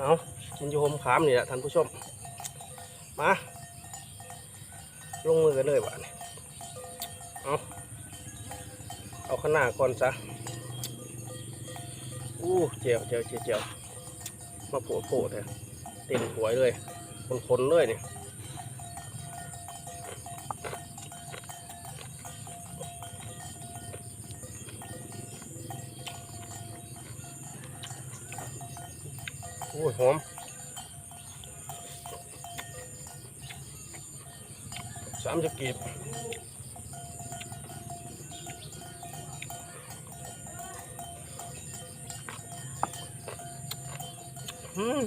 เอามันอยู่โฮมขามนี่แหละท่านผู้ชม มา ลงมือกันเลยบ้านี่เอาเอาข้างหน้าก่อนซะอู้เจียวเจียวเจียวมาโผล่โผล่เลยเต็มหัวเลยคนๆเลยนี่ย หอมสามสิบกีบอืม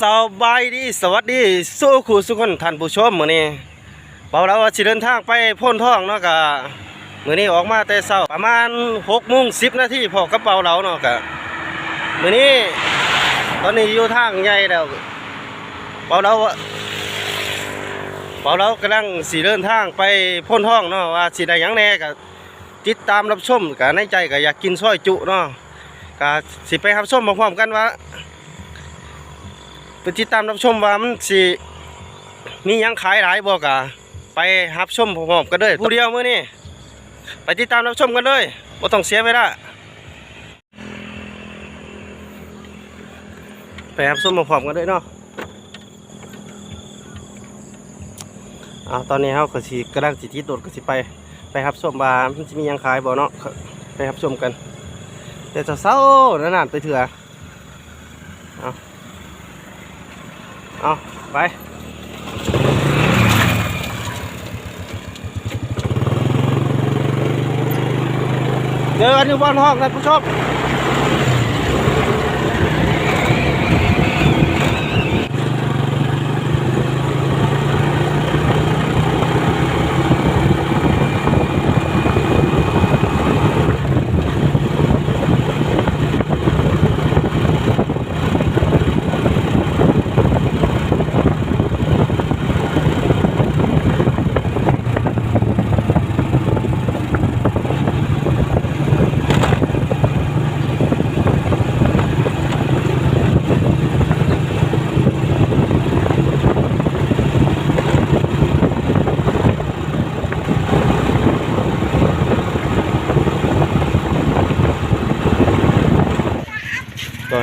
สบายดี สวัสดี สู้คู่สุขคนท่านผู้ชมมื้อนี้ เปาเราว่าสิเดินทางไปพ่นท้องเนาะกะมือนี้ออกมาแต่เช้าประมาณ6โมง10นาทีพอกระเป๋าเราเนาะกะมือนี้ตอนนี้อยู่ทางใหญ่แล้วเปาเราว่าเปาเรากำลังสิเดินทางไปพ่นท้องเนาะว่าสิได้ยังแน่กะติดตามรับชมกะในใจก็อยากกินซอยจุเนาะกะสิไปรับชมพร้อมๆกันว่าไปติดตามรับชมว่ามันสิมียังขายหลายบ่กะ ไปรับชมพร้อมๆกันเลยผู้เดียวมื้อนี้ไปติดตามรับชมกันเลยบ่ต้องเสียเวลาไปรับชมพร้อมๆกันเลยเนาะอ่าตอนนี้เฮาก็สิกำลังสิติดรถก็สิไปไปรับชมว่ามันสิมีหยังขายบ่เนาะไปรับชมกันแต่เช้าๆนานๆไปเถื่อเอาเอาไป เจอกันอยู่บนห้องนะผู้ชม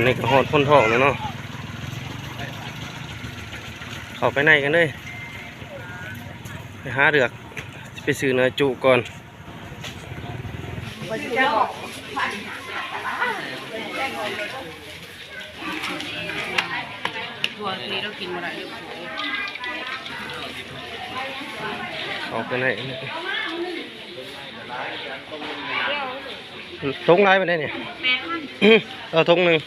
นนี้ก็หอดพ้นท้องแล้วเนาะเข้าไปในกันเลยไปหาเดือก ไปซื้อเนื้อจุก่อนตัวนี้เรากินมาได้อยู่ออกไปไหน ทงไรไปได้เนี่ยอื้อเอาทงหนึ่ง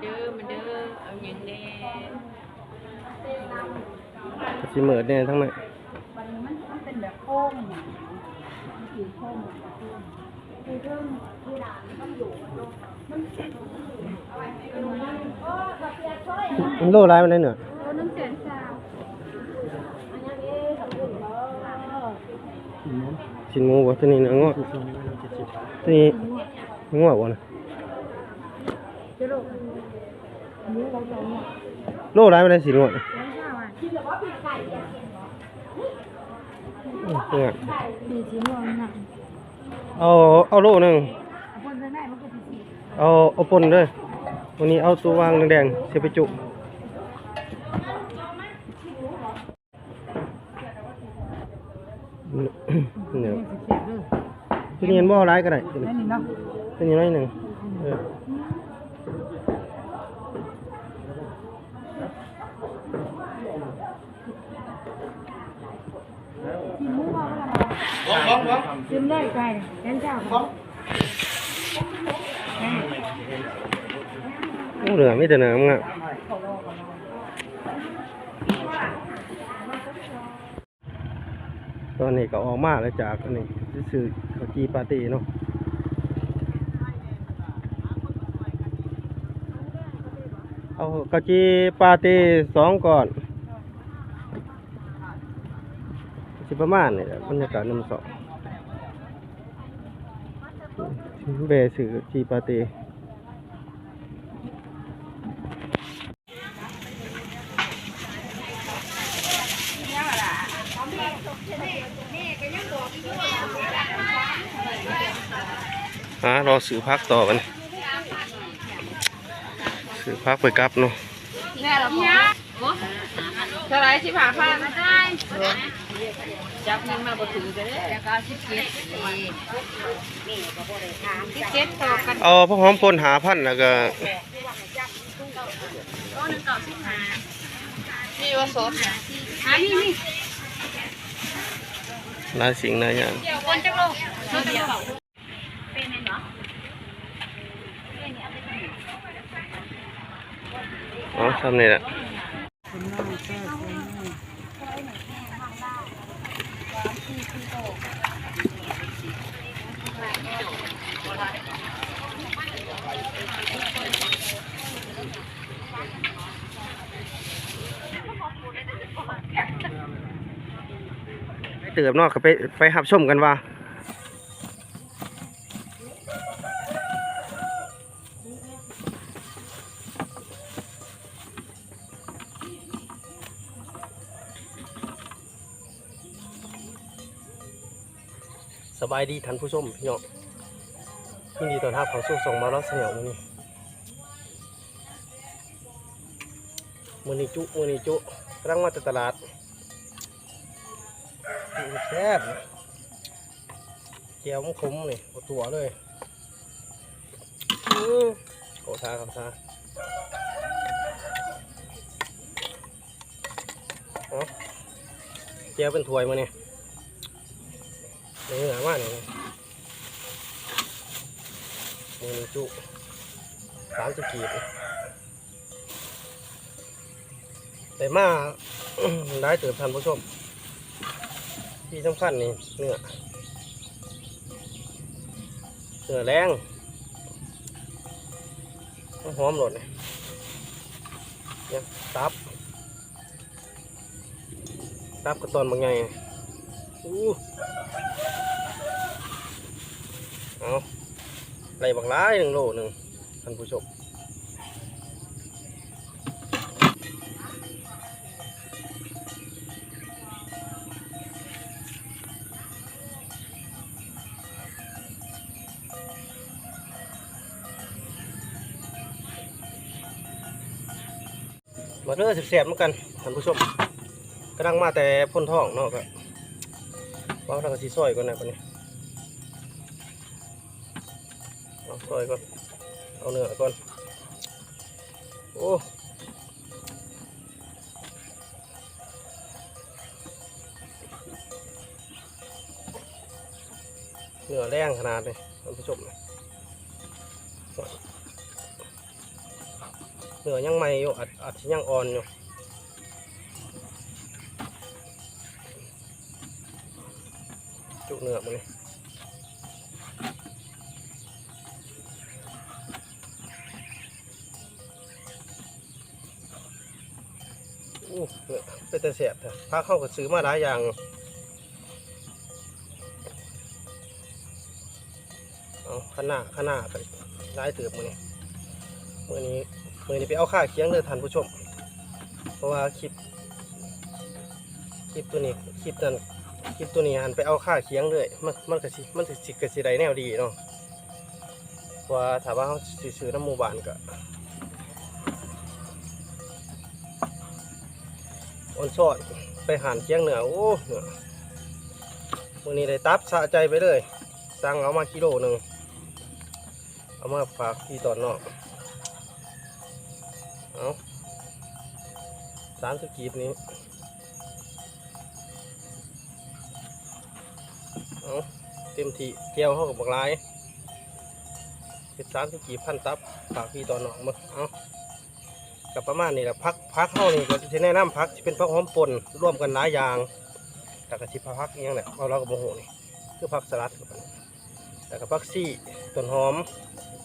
เด้อมันเด้อเอาอย่างแน่สิเหมือดเนี่ยทั้งนั้นมันมันเป็นแบบโค้งอย่างมัน คือโค้งแบบโค้งคือเรื่องที่ร้านต้องอยู่มันมันโลไรมันได้เหนือโอ้น้ำเสียงซาวอันนี้กับเรื่องเออชิ้นหมูบ่ตัวนี้เนื้องอกตัวนี้งอกบ่นะเจ้าลูกอันนี้เราจะเนี่ยโลไรมันได้สีงอกน้ำซาวอะที่แบบว่าปีกไก่เนี่ย เนี่ยปีสีม่วงน่ะเอาเอาโลหนึ่งคนจะได้มันก็สีเอาเอาปนเลยวันนี้เอาตัววางแดงๆเสียไปจุเนี่ยเสียบด้วยตัวนี้เห็นบ่ร้ายก็ได้ตัวนี้นั่นนี่เนาะตัวนี้น้อยหนึ่งเออ กินหมูมา แล้วกินได้ไก่แกนเจ้าครับโอ้เหลือไม่แต่เนื้อมึงอะตอนนี้ก็ออกมาแล้วจากอันนี้ซื้อข้าวจีปาร์ตี้เนาะเอาข้าวจีปาร์ตี้สองก่อนสิประมาณนี่แหละบรรยากาศน้ำสอง เบสือจีปาร์ตี้ฮะรอซื้อพักต่อกันซื้อพักไปกลับเนาะแน่หรอพ่อเท่าไรสิบห้าพันได้ จับเงินมาบ่ถึงจะได้แล้วก็สิบเจ็ดสิบเจ็ดต่อกันเอาพวกหอมพนหาพันแล้วก็มีว่าสดหานี่นี่หลายสิ่งหลายอย่างเดี๋ยวคนจะลงเดี๋ยวเอาทำนี่แหละ ติบเนอกก็ไปไปหับชมกันว่าสบายดีท่านผู้ชมพี่น้องยินดีต้อนรับเข้าสู่ส่งมาล้อเสียวมือนี้มือนี้จุมือนี้จุกำลังมาจาตลาด ซ่บเจียวมันขมเอาตัวเลยอือโกทาคำทาเอาเจียวเป็นถ้วยมาเนี่ยเนื้อมากเลยมือนี้จุสามสิบกีบแต่มาได้เติมทันผู้ชม ที่สำคัญนี่เนื้อเนื้อแรงหอมหลดเลยเนี่ยตับ ตับกระตอนบางไงอู้เอาไรบางร้ายหนึ่งโลหนึ่งท่านผู้ชม มาเรื่อสิบแสบเหมือนกันท่านผู้ชมกำลังมาแต่พ่นท้องเนาะก็วางทางกระสีซอยก่อนนะคนนี้เอาซอยก่อนเอาเนื้อก่อนโอ้เนื้อแรงขนาดเลยท่านผู้ชม เนื้อยังใหม่อยู่อัดอัดยังอ่อนอยู่จุเนื้อมันนี่อู้เนี่ยเป็นแต่เสียบเถอะพาเข้าก็ซื้อมาหลายอย่างเอาขนาดขนาดไปร้ายเติบมือนี้มือนี้ มือนี้ไปเอาค่าเคียงเลยท่านผู้ชม เพราะว่าคลิป คลิปตัวนี้ คลิปนั้น คลิปตัวนี้หันไปเอาค่าเคียงเลยมันมันก็สิมันสิกระสิไดแนวดีเนาะเพราะว่าถ้าว่าเขาซื้อน้ำหมู่บ้านก็ออนซอดไปหันเคียงเหนือโอ้เหนือวันนี้ได้ตับสะใจไปเลย สั่งเอามากิโลหนึ่งเอามาฝากที่ตอนนอก สามสกีบนี้เอาเต็มที่เกี่ยวเข้ากับบักลายเจ็ดสามสกีบพันตับฝากพี่ตอนนอกมาเอากับประมาณนี้แหละพักพักเข้านี่ก็จะแนะนำพักที่เป็นพักหอมป่นร่วมกันหลายอย่างแต่กระชิบพักอิหยังแหละเอาเรากับโมโหนี่คือผักสลัดแล้วก็ผักซี่ต้นหอม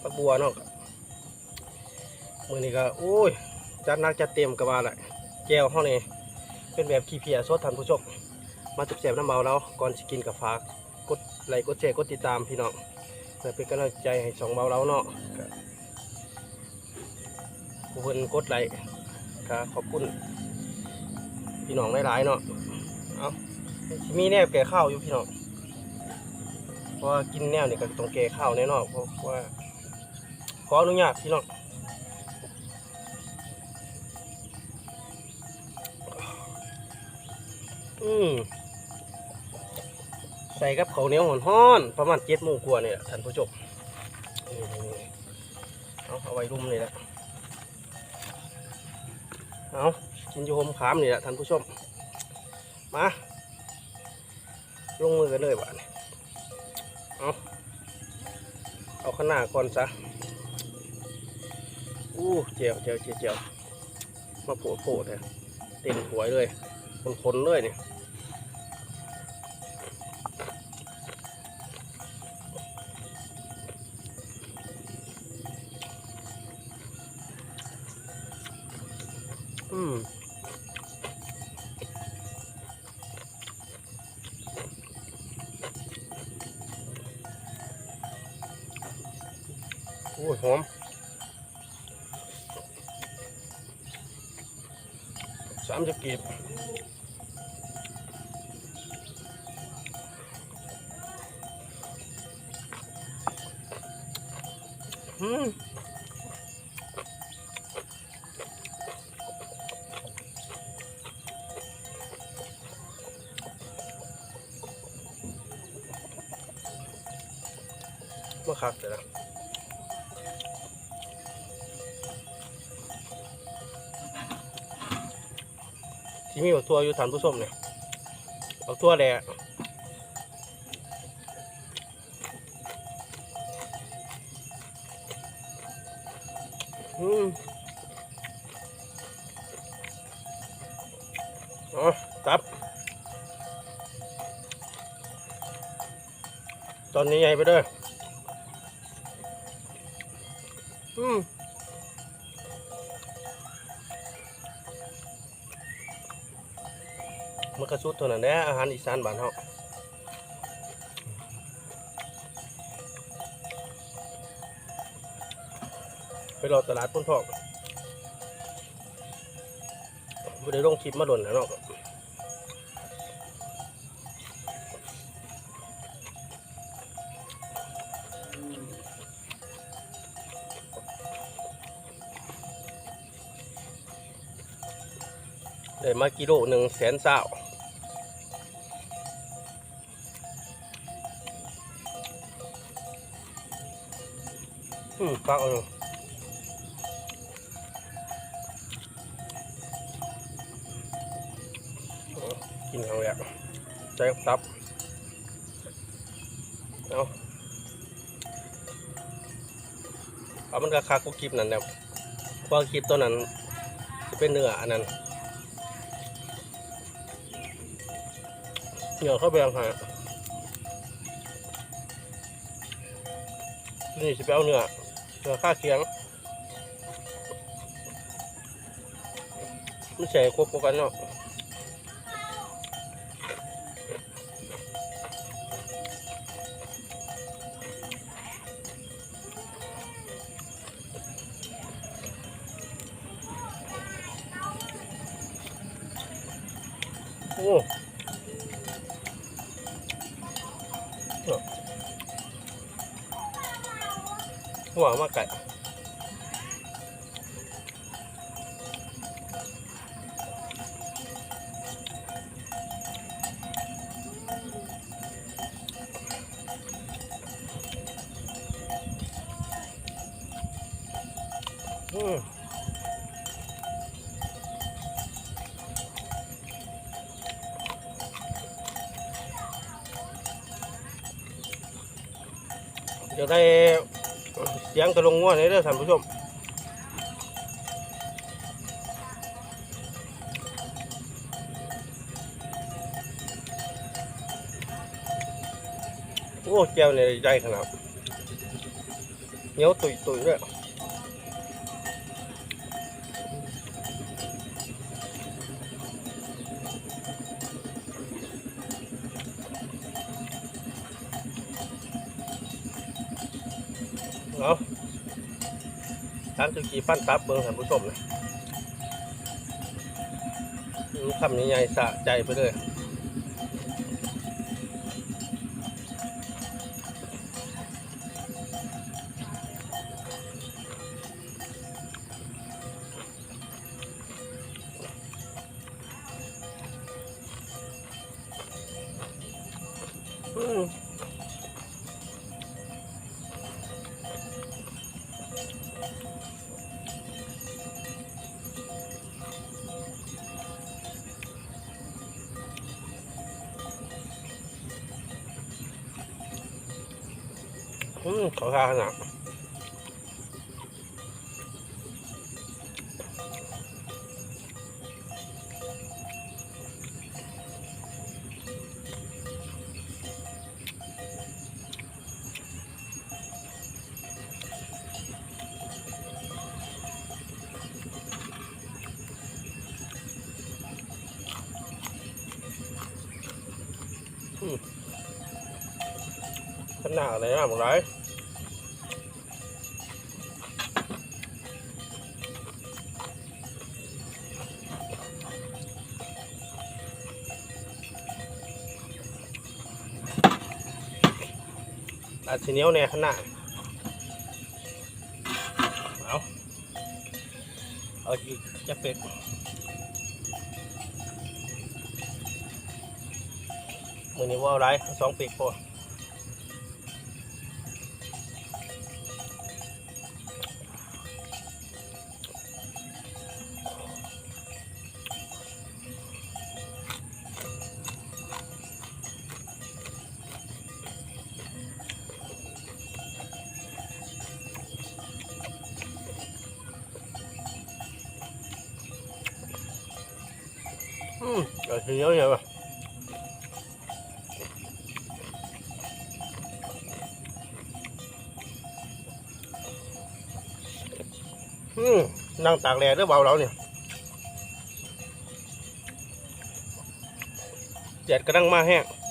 ผักบัวเนาะมือนี้ก็โอ้ยจัดนักจัดเต็มกับว่าแหละ แก้วห้องนี่เป็นแบบขี้เพียสดท่านผู้ชมมาจุบแสบน้ำเมาแล้วก่อนสิกินกับฝากกดไลค์กดแชร์กดติดตามพี่น้องเพื่อเป็นกำลังใจให้สองเบาเราเนาะผู้เพิ่นกดไลค์ก็ขอบคุณพี่น้องหลายๆเนาะเอามีแนวแก่ข้าวอยู่พี่น้องเพราะกินแนวนี่ยก็ต้องแก่ข้าวแน่นอนเพราะว่าขออนุญาตพี่น้อง อืมใส่กับข้าวเหนียวห้อน ประมาณเจ็ดโมงกว่าเนี่ยท่านผู้ชมเอาเอาไว้รุมนี่แหละเอากินโยมขามนี่แหละท่านผู้ชม มา ลงมือกันเลยบ้านเอาเอาข้างหน้าก่อนซะอู้เจียวเจียวเจียวเจียวมาโผล่โผล่เลยเต็มหัวเลยคนๆเลยเนี่ย หอมสามสิบกีบอืมมาคักเลยนะ ที่มีบักตัวอยู่ฐานผู้ชมเนี่ยบักตัวแหละอืมอ๋อตับ ตอนนี้ใหญ่ไปเด้ออืม มันกระสุดเท่านั้นแหละอาหารอีสานบ้านเฮาไปรอตลาดพุ่นทองบ่ได้ลงคลิปมาโดนแล้วเนาะได้มากิโลหนึ่งแสนเศร้า อืมฟักเอาอยู่โอ้กินครั้งแรกใจตับ เอาเอามันก็คักกูคลิปนั่นแหละเพราะคลิปตัวนั้นจะเป็นเนื้ออันนั้นเนื้อเข้าไปยังไงนี่จะไปเอาเนื้อ เนื้อข้าเคียงไม่ใช่ควบกันเนาะ หวามากไก่อืมเดี๋ยวได้ สียงกระลงง่วงเลยเด้อท่านผู้ชมโอ้เจ้าเนี่ยได้ขนาดเหนียวตุยตุยด้วย เอาทานตุกี้ปั้นตับเบิ่งท่านผู้ชมเลยอืมคำใหญ่ๆสะใจไปเลย อืมขอ ทานขนาดขนาดอะไรนะหมดไร อาจจะเหนียวแน่ขนาดเ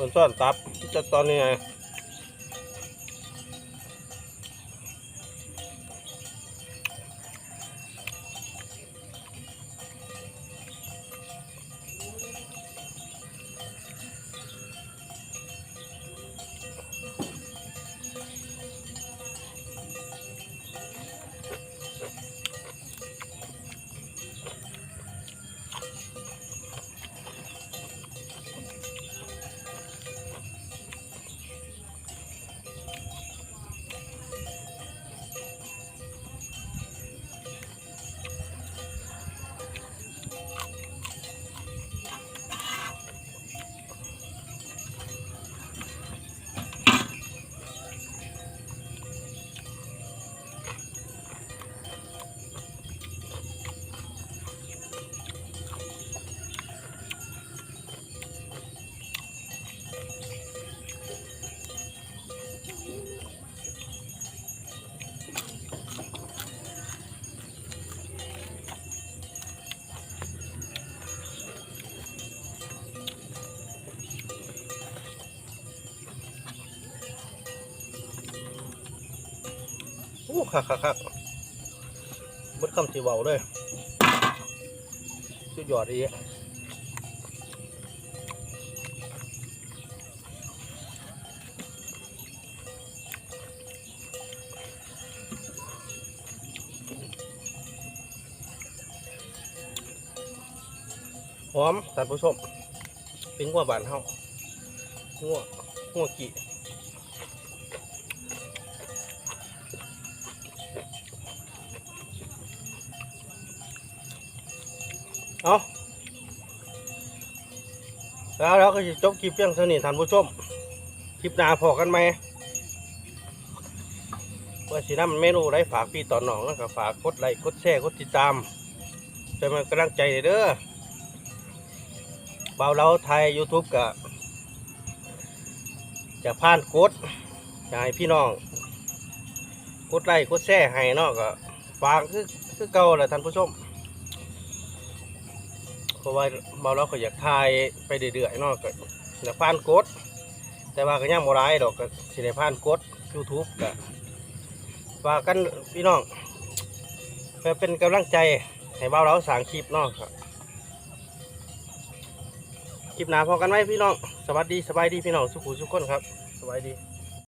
ส่วนซ่อนตับจะตอนนี้ไง คักคักคักเบดคำสีเบาเลยสุดยอดดีหอมท่านผู้ชมเป็นหัวบานเฮาหัวหัวกี่ เอาแล้วเราก็จะจบคลิปเพียงเท่านี้ท่านผู้ชม คลิปหน้าพอกันไหมว่าสินำเมนูไรฝากพี่ต่อหนองแล้วก็ฝากกดไลค์กดแชร์กดติดตามจะมากำลังใจเด้อเบาเราไทย YouTube กับจะผ่านกดจะให้พี่น้อง กดไลค์กดแชร์ให้นาะก็ฝากคือคือเก่าแหละท่านผู้ชม เพราะว่าเบาเราก็อยากถ่ายไปเรื่อยๆเนาะก็จะผ่านกดแต่ว่าก็ยังบ่ร้ายดอกก็สิได้ผ่านกด YouTube ก็ฝากกันพี่น้องเพื่อเป็นกำลังใจให้เบาเราสร้างคลิปเนาะครับคลิปหนาพอกันไหมพี่น้อง สวัสดีสบายดีพี่น้องสุขุสุขคนครับ สบายดี